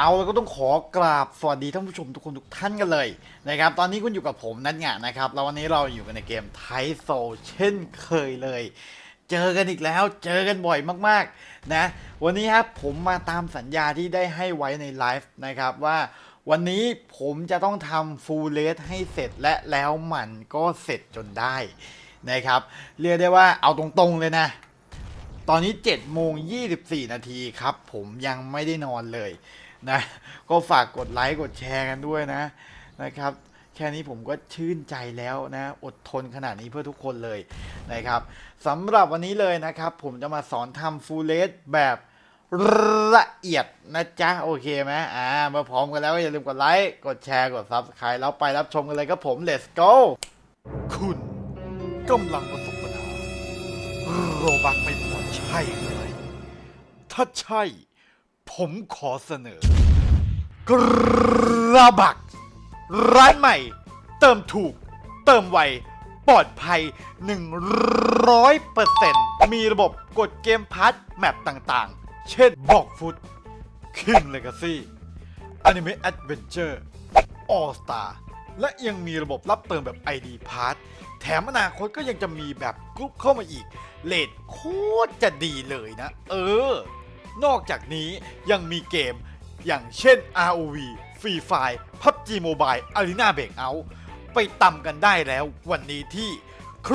เอาแล้วก็ต้องขอกราบสวัสดีท่านผู้ชมทุกคนทุกท่านกันเลยนะครับตอนนี้คุณอยู่กับผมนัทหงะนะครับแล้ววันนี้เราอยู่กันในเกมไทโซเช่นเคยเลย เจอกันอีกแล้วเจอกันบ่อยมากๆนะวันนี้ครับผมมาตามสัญญาที่ได้ให้ไว้ในไลฟ์นะครับว่าวันนี้ผมจะต้องทำฟูลเลสให้เสร็จและแล้วมันก็เสร็จจนได้นะครับเรียกได้ว่าเอาตรงๆเลยนะตอนนี้7โมง24 นาทีครับ ผมยังไม่ได้นอนเลย นะ ก็ฝากกดไลค์กดแชร์กันด้วยนะนะครับ แค่นี้ผมก็ชื่นใจแล้วนะอดทนขนาดนี้เพื่อทุกคนเลยนะครับสำหรับวันนี้เลยนะครับ ผมจะมาสอนทำฟูลเลสแบบละเอียดนะจ๊ะ โอเคไหมอ่า มาพร้อมกันแล้วอย่าลืมกดไลค์ กดแชร์ กด Subscribe แล้วไปรับชมกันเลยครับผม let's go คุณกำลังประสบปัญหาโรบักไม่พอใช่ไหมถ้าใช่ ผมขอเสนอ กระบัก ร้านใหม่ เติมถูก เติมไว ปลอดภัย 100%มีระบบกดเกมพัทแมปต่างๆ เช่นบอกฟุต King Legacy Anime Adventure All Star และยังมีระบบรับเติมแบบ ID Pass แถมอนาคตก็ยังจะมีแบบกรุ๊ปเข้ามาอีกเลทโคตรจะดีเลยนะ เออ นอกจากนี้ยังมีเกมอย่างเช่น ROV Free Fire PUBG Mobile Arena Breakout ไปตำกันได้แล้ววันนี้ที่ค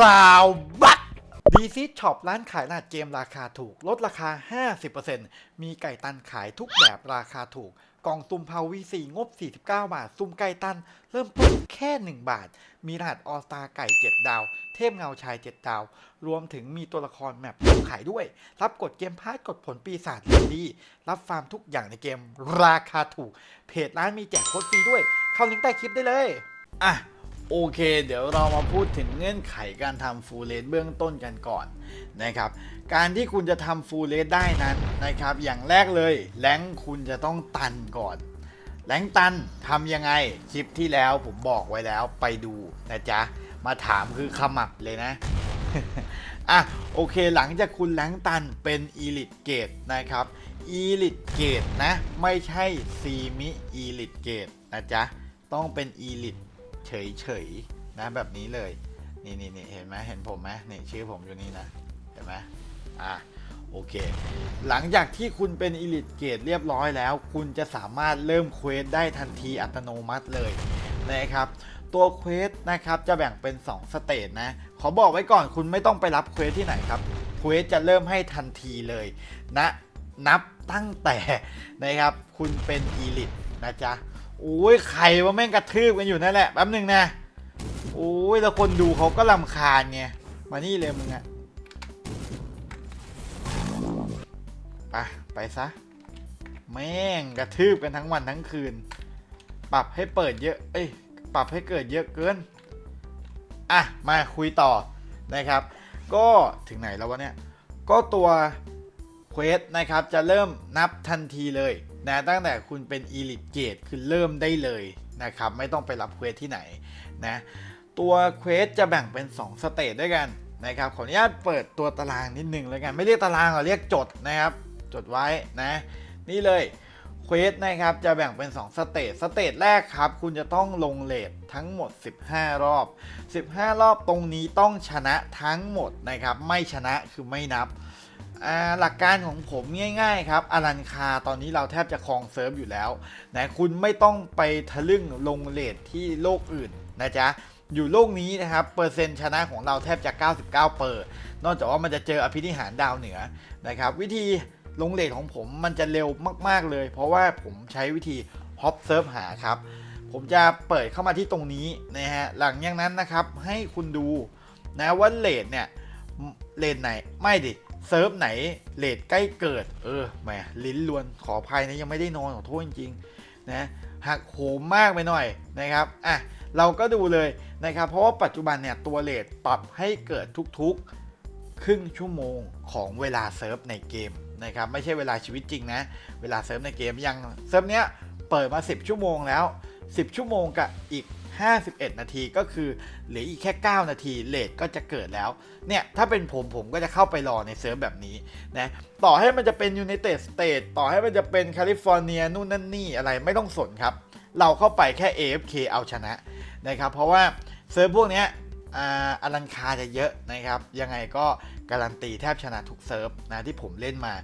ราวบั ดีซีช็อปร้านขายหน้าเกมราคาถูก ลดราคา 50%มีไก่ตันขายทุกแบบราคาถูก กล่องซุ่มพาวีสีงบ 49 บาท ซุ่มไก่ตัน เริ่มต้นแค่ 1 บาท มีรหัสออสตาไก่ 7 ดาว เทพเงาชาย 7 ดาว รวมถึงมีตัวละครแมปขายด้วย รับกดเกมพาร์ทกดผลปีศาจดี รับฟาร์มทุกอย่างในเกมราคาถูก เพจร้านมีแจกโค้ดฟรีด้วย เข้าลิงก์ใต้คลิปได้เลย อะ โอเค เดี๋ยวเรามาพูดถึงเงื่อนไขการทำฟูลเลสเบื้องต้นกันก่อนนะครับ การที่คุณจะทำฟูลเลสได้นั้นนะครับ อย่างแรกเลยแรงคุณจะต้องตันก่อนแรงตันทำยังไงคลิปที่แล้วผมบอกไว้แล้วไปดูนะจ๊ะ มาถามคือขมับเลยนะอะโอเคหลังจากคุณแรงตันเป็นอีลิ e เกตนะครับอีลิ e เกตนะ ไม่ใช่ซีมิอีลิ e เกตนะจ๊ะ ต้องเป็นอีลิ e เฉยๆนะแบบนี้เลย นี่นี่นี่เห็นไหมเห็นผมไหมนี่ชื่อผมอยู่นี่นะ เห็นไหมอะโอเค หลังจากที่คุณเป็นอีลิ e เกตเรียบร้อยแล้ว คุณจะสามารถเริ่มเควสได้ทันทีอัตโนมัติเลยนะครับตัวเควสนะครับจะแบ่งเป็น 2 สเตจนะ ขอบอกไว้ก่อนคุณไม่ต้องไปรับเควสที่ไหนครับเควสจะเริ่มให้ทันทีเลยนะนับตั้งแต่นะครับคุณเป็นอีลิ e นะจ๊ะ โอ้ยใครว่าแม่งกระทืบกันอยู่นั่นแหละแป๊บหนึ่งนะโอ้ยแล้วคนดูเขาก็ลำคาญไงมานี่เลยมึงอะไปไปซะ แม่งกระทืบกันทั้งวันทั้งคืน ปรับให้เปิดเยอะ เอ้ย ปรับให้เกิดเยอะเกิน อะ มาคุยต่อนะครับ ก็ถึงไหนแล้ววะเนี่ย ก็ตัวเควสนะครับจะเริ่มนับทันทีเลย นะตั้งแต่คุณเป็น Elite Gate คือเริ่มได้เลยนะครับ ไม่ต้องไปรับเควสที่ไหนนะตัวเควสจะแบ่งเป็น 2 สเตจด้วยกันนะครับขออนุญาตเปิดตัวตารางนิดนึงแล้วกัน ไม่เรียกตารางหรอเรียกจดนะครับ จดไว้นะ นี่เลยเควสนะครับจะแบ่งเป็น 2 สเตจสเตจแรกครับ คุณจะต้องลงเลททั้งหมด 15 รอบ 15 รอบตรงนี้ต้องชนะทั้งหมดนะครับ ไม่ชนะคือไม่นับ หลักการของผมง่ายๆครับอารันคาตอนนี้เราแทบจะครองเซิร์ฟอยู่แล้วนะคุณไม่ต้องไปทะลึ่งลงเลทที่โลกอื่นนะจ๊ะอยู่โลกนี้นะครับ เปอร์เซ็นต์ชนะของเราแทบจะ 99 เปอร์ นอกจากว่ามันจะเจออภินิหารดาวเหนือนะครับ วิธีลงเลทของผมมันจะเร็วมากๆเลย เพราะว่าผมใช้วิธีฮอปเซิร์ฟหาครับ ผมจะเปิดเข้ามาที่ตรงนี้นะฮะหลังจากนั้นนะครับให้คุณดูนะว่าเลทเนี่ยเลทไหนไม่ดิ เซิร์ฟไหนเลทใกล้เกิด เออแหมลิ้นลวนขออภัยนะยังไม่ได้นอนขอโทษจริงๆนะหักโหมมากไปหน่อยนะครับอะเราก็ดูเลยนะครับ เพราะว่าปัจจุบันเนี่ยตัวเลทปรับให้เกิดทุกๆ ครึ่งชั่วโมงของเวลาเซิร์ฟในเกมนะครับไม่ใช่เวลาชีวิตจริงนะ เวลาเซิร์ฟในเกมยังเซิร์ฟเนี้ยเปิดมา 10 ชั่วโมงแล้ว 10 ชั่วโมงกับอีก 51 นาทีก็คือเหลืออีกแค่ 9 นาทีเลทก็จะเกิดแล้ว เนี่ย ถ้าเป็นผมผมก็จะเข้าไปรอในเซิร์ฟแบบนี้นะต่อให้มันจะเป็น United States ต่อให้มันจะเป็นแคลิฟอร์เนียนู่นนั่นนี่อะไรไม่ต้องสนครับ เราเข้าไปแค่ AFK เอาชนะนะครับเพราะว่าเซิร์ฟพวกนี้ยอ่าอลังคาจะเยอะนะครับ ยังไงก็การันตีแทบชนะทุกเซิร์ฟนะที่ผมเล่นมา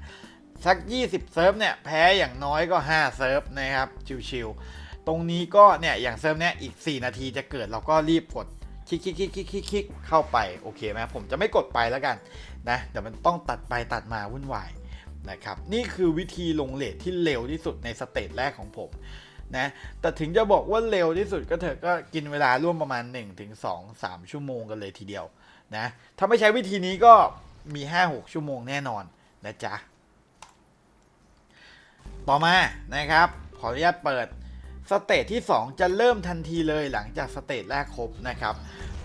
สัก 20 เซิร์ฟเนี่ย แพ้อย่างน้อยก็ 5 เซิร์ฟนะครับ ชิวๆ ตรงนี้ก็เนี่ยอย่างเซิร์ฟเนี้ยอีก 4 นาทีจะเกิดเราก็รีบกดคลิกคลิกคลิกคลิกคลิกคลิกเข้าไปโอเคไหมผมจะไม่กดไปแล้วกันนะเดี๋ยวมันต้องตัดไปตัดมาวุ่นวายนะครับนี่คือวิธีลงเลทที่เร็วที่สุดในสเตจแรกของผมนะแต่ถึงจะบอกว่าเร็วที่สุดก็เถอะก็กินเวลาร่วมประมาณ 1-2-3 ชั่วโมงกันเลยทีเดียวนะถ้าไม่ใช้วิธีนี้ก็มี 5-6 ชั่วโมงแน่นอนนะจ๊ะต่อมานะครับขออนุญาตเปิด สเตจที่ 2 จะเริ่มทันทีเลยหลังจากสเตจแรกครบนะครับ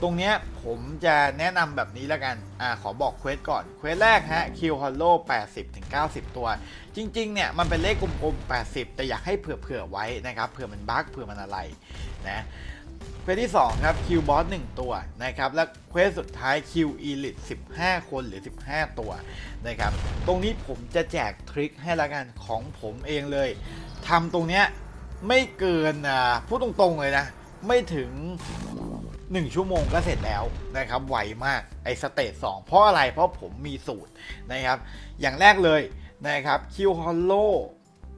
ตรงนี้ผมจะแนะนำแบบนี้แล้วกันอ่าขอบอกเควสก่อน เควสแรกฮะคิวฮอลโล80ถึง90 ตัว จริง ๆ เนี่ย มันเป็นเลขกลมๆ 80 แต่อยากให้เผื่อๆไว้นะครับ เผื่อมันบั๊กเผื่อมันอะไรนะเควสที่ 2 ครับคิวบอส1ตัวนะครับ และเควสสุดท้ายคิวอีลิท15 คนหรือ 15 ตัวนะครับ ตรงนี้ผมจะแจกทริคให้ละกันของผมเองเลยทำตรงเนี้ย ไม่เกินอ่าพูดตรงๆเลยนะ ไม่ถึง 1 ชั่วโมงก็เสร็จแล้วนะครับไวมากไอสเตจ2เพราะอะไรเพราะผมมีสูตรนะครับ อย่างแรกเลยนะครับคิวฮอลโล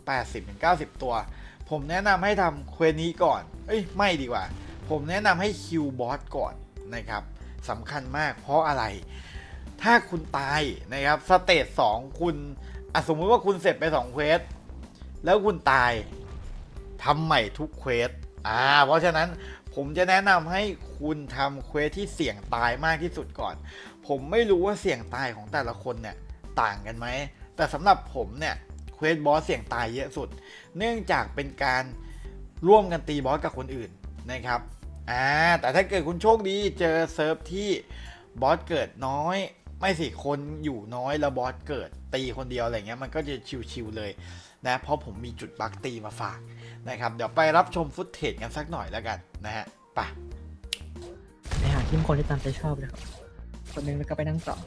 80-90 ตัว ผมแนะนำให้ทำเควสนี้ก่อน เอ้ยไม่ดีกว่า ผมแนะนำให้คิวบอสก่อนนะครับสำคัญมากเพราะอะไร ถ้าคุณตายนะครับสเตจ2คุณอสมมุติว่าคุณเสร็จไป 2 เควส แล้วคุณตาย ทำใหม่ทุกเควสอ่าเพราะฉะนั้นผมจะแนะนำให้คุณทำเควสที่เสี่ยงตายมากที่สุดก่อน ผมไม่รู้ว่าเสี่ยงตายของแต่ละคนเนี่ยต่างกันไหม แต่สำหรับผมเนี่ยเควสบอสเสี่ยงตายเยอะสุด เนื่องจากเป็นการร่วมกันตีบอสกับคนอื่นนะครับอ่าแต่ถ้าเกิดคุณโชคดีเจอเซิร์ฟที่บอสเกิดน้อย ไม่สิคนอยู่น้อยแล้วบอสเกิด ตีคนเดียวอะไรเงี้ยมันก็จะชิวๆเลยนะเพราะผมมีจุดบักตีมาฝากนะครับเดี๋ยวไปรับชมฟุตเทจกันสักหน่อยแล้วกันนะฮะไปไปหาทีมคนที่ตามใจชอบเลยครับคนหนึงแล้วก็ไปนั่งต่อ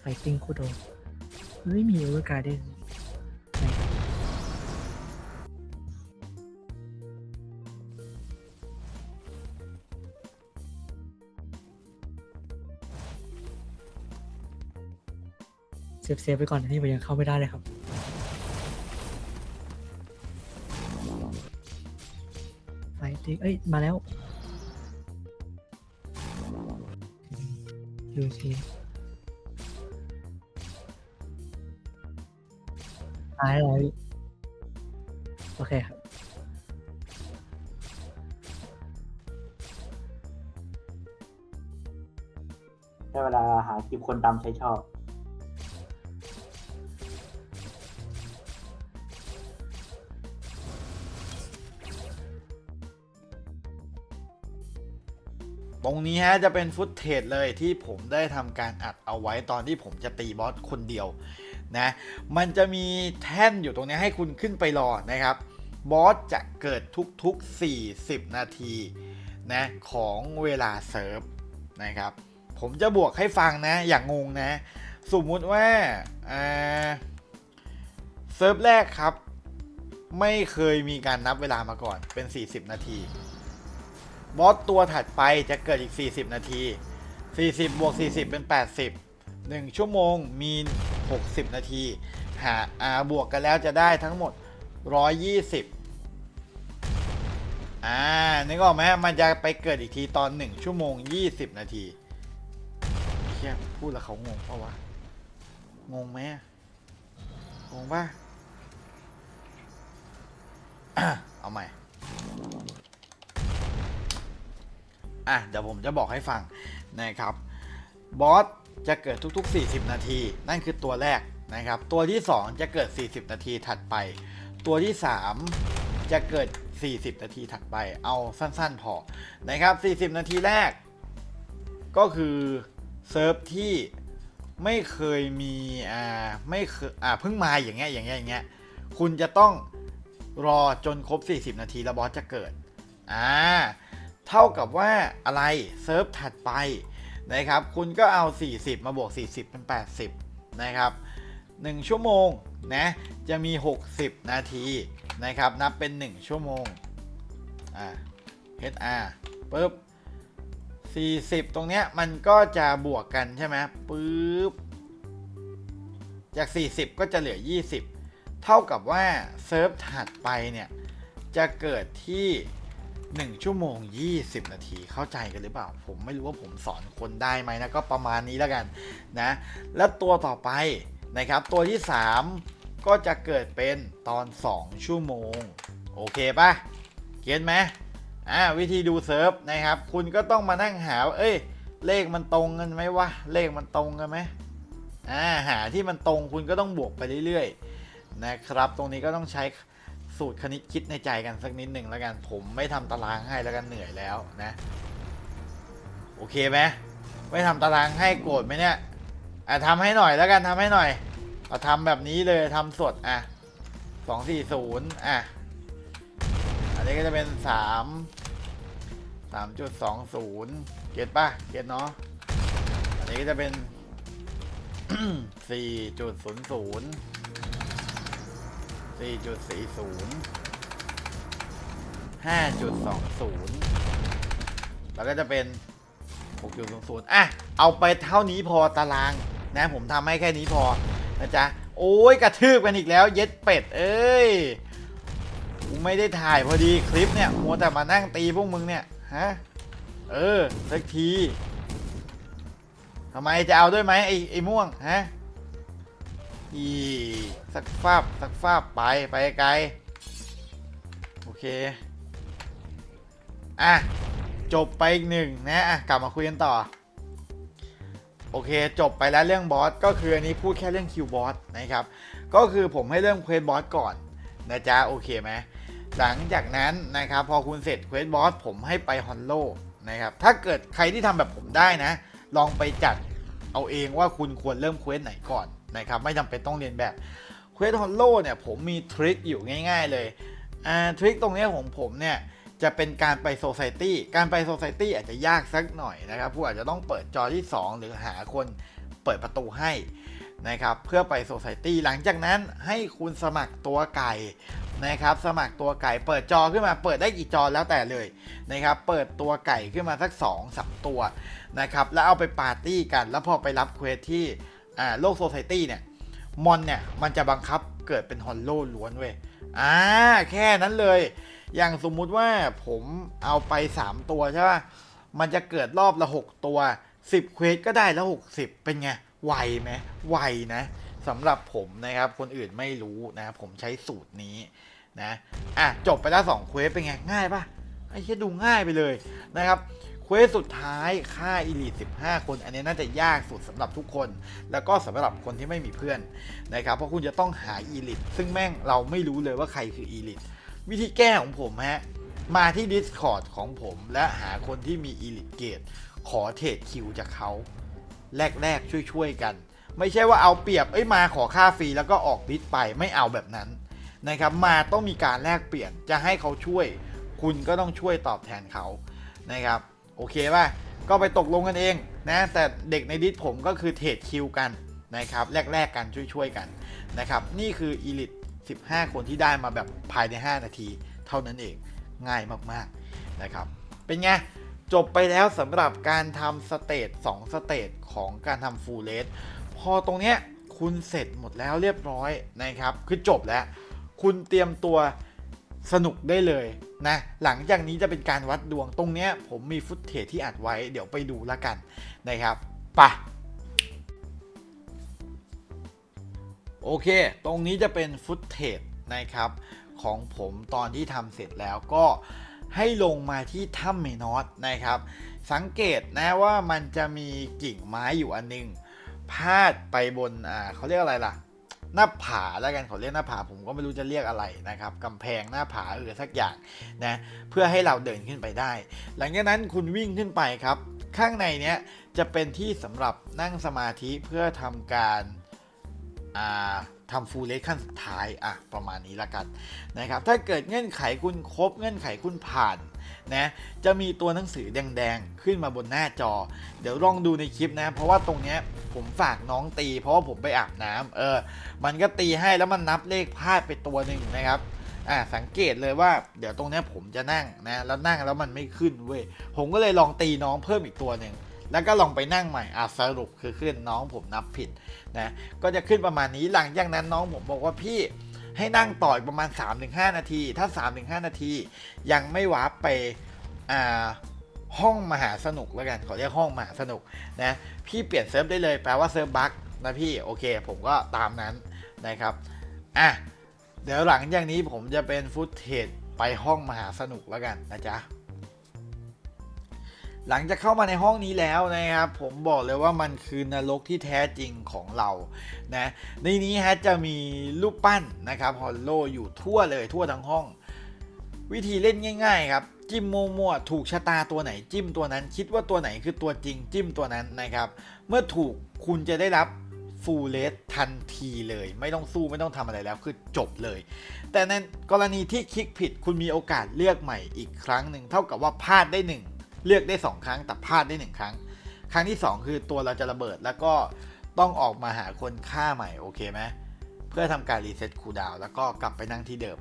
ไฟติ้งคูโดไม่มีเอเวอร์การ์เด้น เซฟเซฟไปก่อนนี่ผมยังเข้าไม่ได้เลยครับ ไฟติเอ้ย มาแล้วดูสิตายแล้วโอเคครับได้เวลาหาคลิปคนตามใช้ชอบ ตรงนี้ฮะจะเป็นฟุตเทจเลยที่ผมได้ทำการอัดเอาไว้ตอนที่ผมจะตีบอสคนเดียวนะ มันจะมีแท่นอยู่ตรงนี้ให้คุณขึ้นไปรอนะครับ บอสจะเกิดทุกๆ 40 นาทีนะของเวลาเซิร์ฟนะครับ ผมจะบวกให้ฟังนะ อย่างงงนะ สมมุติว่าเซิร์ฟแรกครับ ไม่เคยมีการนับเวลามาก่อนเป็น 40 นาที บอสตัวถัดไปจะเกิดอีก 40 นาที 40 บวก 40 เป็น 80 1 ชั่วโมงมีน60 นาที หาอาบวกกันแล้วจะได้ทั้งหมด 120 อ่า นึกออกไหมมันจะไปเกิดอีกทีตอน 1 ชั่วโมง 20 นาทีเชี่ยพูดแล้วเขางงปะวะ งงไหมงงปะเอาใหม่ อะเดี๋ยวผมจะบอกให้ฟังนะครับบอสจะเกิดทุกๆ 40 นาที นั่นคือตัวแรกนะครับ ตัวที่ 2 จะเกิด 40 นาทีถัดไป ตัวที่ 3 จะเกิด 40 นาทีถัดไป เอาสั้นๆพอนะครับ 40 นาทีแรก ก็คือเซิร์ฟที่ไม่เคยมีอ่าไม่เคยอ่าเพิ่งมาอย่างเงี้ยอย่างเงี้ยอย่างเงี้ยคุณจะต้องรอจนครบ 40 นาทีแล้วบอสจะเกิดอ่า เท่ากับว่าอะไรเซิร์ฟถัดไปนะครับคุณก็เอา 40 มาบวก 40 เป็น 80 นะครับ 1 ชั่วโมงนะจะมี 60 นาทีนะครับนับเป็น 1 ชั่วโมงอ่า HR ปึ๊บ40 ตรงเนี้ยมันก็จะบวกกันใช่ไหมปึ๊บจาก 40 ก็จะเหลือ 20 เท่ากับว่าเซิร์ฟถัดไปเนี่ยจะเกิดที่ 1 ชั่วโมง 20 นาทีเข้าใจกันหรือเปล่า ผมไม่รู้ว่าผมสอนคนได้ไหมนะ ก็ประมาณนี้แล้วกันนะ แล้วตัวต่อไปนะครับ ตัวที่ 3 ก็จะเกิดเป็นตอน 2 ชั่วโมง โอเคปะเก็ตไหมอ่าวิธีดูเซิร์ฟนะครับ คุณก็ต้องมานั่งหาว่าเอ้ย เลขมันตรงกันไหมวะ เลขมันตรงกันไหมอ่าหาที่มันตรงคุณก็ต้องบวกไปเรื่อยๆนะครับ ตรงนี้ก็ต้องใช้ สูตรคณิตคิดในใจกันสักนิดหนึ่งแล้วกัน ผมไม่ทำตารางให้แล้วกันเหนื่อยแล้วนะ โอเคไหมไม่ทำตารางให้โกรธไหมเนี่ยอะทำให้หน่อยแล้วกันทำให้หน่อยเอาทำแบบนี้เลยทำสดอะสองสี่ศูนย์อะอันนี้ก็จะเป็นสามสามจุดสองศูนย์เก็ตป่ะเก็ตเนาะอันนี้ก็จะเป็นสี่จุดศูนย์ศูนย์ สี่จุดสี่ศูนย์ห้าจุดสองศูนย์แล้วก็จะเป็นหกจุดศูนย์ศูนย์อะ เอาไปเท่านี้พอตารางนะผมทำให้แค่นี้พอนะจ๊ะ โอ้ยกระทืบกันอีกแล้วเย็ดเป็ด เอ้ยไม่ได้ถ่ายพอดีคลิปเนี่ยมัวแต่มานั่งตีพวกมึงเนี่ยฮะเออสักทีทำไมจะเอาด้วยไหมไอ้ไอ้ม่วงฮะ อีสักฟาบสักฟาบไปไปไกล โอเค อะ จบไปอีกหนึ่งนะอะกลับมาคุยกันต่อ โอเค จบไปแล้วเรื่องบอส ก็คืออันนี้พูดแค่เรื่องคิวบอสนะครับ ก็คือผมให้เริ่มเควสบอสก่อนนะจ๊ะ โอเคไหมหลังจากนั้นนะครับพอคุณเสร็จเควสบอสผมให้ไปฮอนโลนะครับถ้าเกิดใครที่ทำแบบผมได้นะ ลองไปจัดเอาเองว่าคุณควรเริ่มเควสไหนก่อน นะครับไม่จำเป็นต้องเรียนแบบเควสฮอนโลเนี่ยผมมีทริคอยู่ง่ายๆเลยอ่าทริคตรงนี้ของผมเนี่ยจะเป็นการไปโซ c i ตี้การไปโซ c i ตี้อาจจะยากสักหน่อยนะครับผู้อาจจะต้องเปิดจอที่ 2 หรือหาคนเปิดประตูให้นะครับเพื่อไปโซ c i ตี้หลังจากนั้นให้คุณสมัครตัวไก่นะครับสมัครตัวไก่เปิดจอขึ้นมาเปิดได้กี่จอแล้วแต่เลยนะครับเปิดตัวไก่ขึ้นมาสัก2อสตัวนะครับแล้วเอาไปปาร์ตี้กัน แล้วพอไปรับเควสที่ อ่าโลกโซ c i ตี้เนี่ยมอนเนี่ยมันจะบังคับเกิดเป็นฮอลโลล้วนเว้ยอ่าแค่นั้นเลย อย่างสมมุติว่าผมเอาไป 3 ตัวใช่ป่ะมันจะเกิดรอบละ 6 ตัว 10 เควสก็ได้ล้ว60 เป็นไงไวไหมไวนะสำหรับผมนะครับ คนอื่นไม่รู้นะ ผมใช้สูตรนี้นะอะจบไปแล้ว2เควสเป็นไงง่ายป่ะไอ้แค่ดูง่ายไปเลยนะครับ ควสสุดท้ายค่าอีลิท15 คน อันนี้น่าจะยากสุดสำหรับทุกคน แล้วก็สำหรับคนที่ไม่มีเพื่อนนะครับ เพราะคุณจะต้องหาอีลิทซึ่งแม่งเราไม่รู้เลยว่าใครคืออีลิทวิธีแก้ของผมฮะ มาที่ Discord ของผมและหาคนที่มี Elite Gate ขอเทรดคิวจากเขา แรก ๆ ช่วย ๆ กัน ไม่ใช่ว่าเอาเปรียบเอ้ยมาขอค่าฟรีแล้วก็ออกดิสไปไม่เอาแบบนั้นนะครับมาต้องมีการแลกเปลี่ยนจะให้เขาช่วย คุณก็ต้องช่วยตอบแทนเขานะครับ อเคป่ะก็ไปตกลงกันเองนะแต่เด็กในดิสผมก็คือเทรดคิวกันนะครับแลกๆกันช่วยๆกันนะครับนี่คือ Elite 15 คนที่ได้มาแบบภายใน 5 นาที เท่านั้นเองง่ายมากๆนะครับเป็นไงจบไปแล้วสำหรับการทำสเตจ2สเตจของการทำฟูลเลสพอตรงเนี้ยคุณเสร็จหมดแล้วเรียบร้อยนะครับ คือจบแล้ว คุณเตรียมตัว สนุกได้เลยนะหลังจากนี้จะเป็นการวัดดวงตรงเนี้ยผมมีฟุตเทจที่อัดไว้เดี๋ยวไปดูแล้วกันนะครับไปะโอเค ตรงนี้จะเป็นฟุตเทจนะครับของผมตอนที่ทำเสร็จแล้วก็ให้ลงมาที่ถ้ำเมนอสนะครับ สังเกตนะว่ามันจะมีกิ่งไม้อยู่อันหนึง พาดไปบนอ่าเขาเรียกอะไรล่ะ หน้าผาแล้วกันเขาเรียกหน้าผาผมก็ไม่รู้จะเรียกอะไรนะครับกำแพงหน้าผาหรือสักอย่างนะเพื่อให้เราเดินขึ้นไปได้ หลังจากนั้นคุณวิ่งขึ้นไปครับ ข้างในเนี้ยจะเป็นที่สำหรับนั่งสมาธิเพื่อทำการอ่าทำฟูลเลสขั้นสุดท้ายอะประมาณนี้ละกันนะครับถ้าเกิดเงื่อนไขคุณครบเงื่อนไขคุณผ่าน นะจะมีตัวหนังสือแดงๆ ขึ้นมาบนหน้าจอ เดี๋ยวลองดูในคลิปนะ เพราะว่าตรงเนี้ยผมฝากน้องตี เพราะว่าผมไปอาบน้ำเออ มันก็ตีให้แล้วมันนับเลขพลาดไปตัวหนึ่งนะครับอ่าสังเกตเลยว่าเดี๋ยวตรงเนี้ยผมจะนั่งนะแล้วนั่งแล้วมันไม่ขึ้นเว้ยผมก็เลยลองตีน้องเพิ่มอีกตัวหนึ่งแล้วก็ลองไปนั่งใหม่อะสรุปคือขึ้นน้องผมนับผิดนะก็จะขึ้นประมาณนี้หลังจากนั้นน้องผมบอกว่าพี่ ให้นั่งต่ออีกประมาณ 3-5 นาที ถ้า 3-5 นาที ยังไม่วาร์ปไปอ่าห้องมหาสนุกแล้วกันขอเรียกห้องมหาสนุกนะพี่เปลี่ยนเซิร์ฟได้เลยแปลว่าเซิร์ฟบั๊กนะพี่โอเค ผมก็ตามนั้นนะครับอะเดี๋ยวหลังจากนี้ผมจะเป็นฟุตเทจไปห้องมหาสนุกแล้วกันนะจ๊ะ หลังจากเข้ามาในห้องนี้แล้วนะครับ ผมบอกเลยว่ามันคือนรกที่แท้จริงของเรานะในนี้ฮะจะมีรูปปั้นนะครับฮอลโลอยู่ทั่วเลยทั่วทั้งห้อง วิธีเล่นง่าย ๆ ครับ จิ้มมั่วๆถูกชะตาตัวไหนจิ้มตัวนั้น คิดว่าตัวไหนคือตัวจริงจิ้มตัวนั้นนะครับ เมื่อถูกคุณจะได้รับฟูลเลสทันทีเลย ไม่ต้องสู้ไม่ต้องทำอะไรแล้วคือจบเลย แต่ในกรณีที่คลิกผิดคุณมีโอกาสเลือกใหม่อีกครั้งหนึ่งเท่ากับว่าพลาดได้หนึ่ง เลือกได้สองครั้งแต่พลาดได้หนึ่งครั้ง ครั้งที่สองคือตัวเราจะระเบิดแล้วก็ต้องออกมาหาคนฆ่าใหม่โอเคไหมเพื่อทำการรีเซ็ตคูลดาวแล้วก็กลับไปนั่งที่เดิม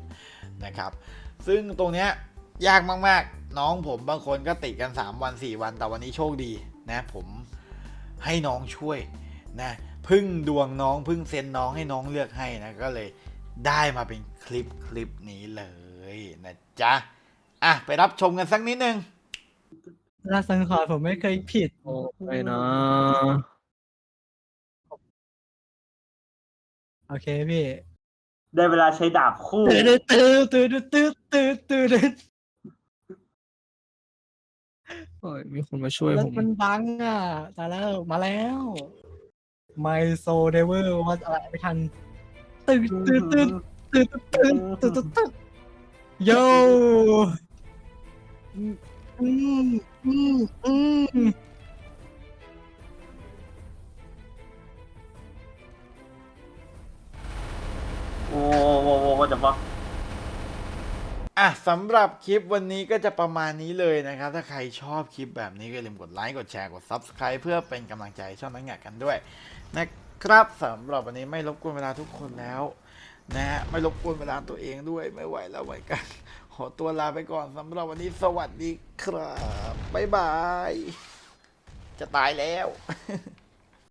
นะครับ ซึ่งตรงเนี้ยยากมากๆ น้องผมบางคนก็ติดกัน 3 วัน 4 วัน แต่วันนี้โชคดีนะผมให้น้องช่วยนะพึ่งดวงน้องพึ่งเซ็นน้องให้น้องเลือกให้นะก็เลยได้มาเป็นคลิปคลิปนี้เลยนะจ๊ะ อะ ไปรับชมกันสักนิดนึง ลาสังขารผมไม่เคยผิด โอ้ไปนะ โอเคพี่ได้เวลาใช้ดาบคู่ ตื่นตื่นตื่นตื่นตื่นตื่นตื่นโอ้ยมีคนมาช่วยรผถมมันบังอะตายแล้วมาแล้วไมโซเดเวอร์ว่าอะไรไม่ทันตื่นตื่นตื่นตื่นตื่นตื่นตื่นตื่นโย อืมอืมอืมโอ้โหว่าจะฟักอะสำหรับคลิปวันนี้ก็จะประมาณนี้เลยนะครับ ถ้าใครชอบคลิปแบบนี้ก็อย่าลืมกดไลค์ กดแชร์ กด Subscribe เพื่อเป็นกำลังใจให้ช่องนักงานกันด้วย นะครับสำหรับวันนี้ไม่รบกวนเวลาทุกคนแล้ว นะฮะไม่รบกวนเวลาตัวเองด้วยไม่ไหวแล้วไหวกัน อตัวลาไปก่อนสำหรับวันนี้สวัสดีครับ บ๊ายบาย จะตายแล้ว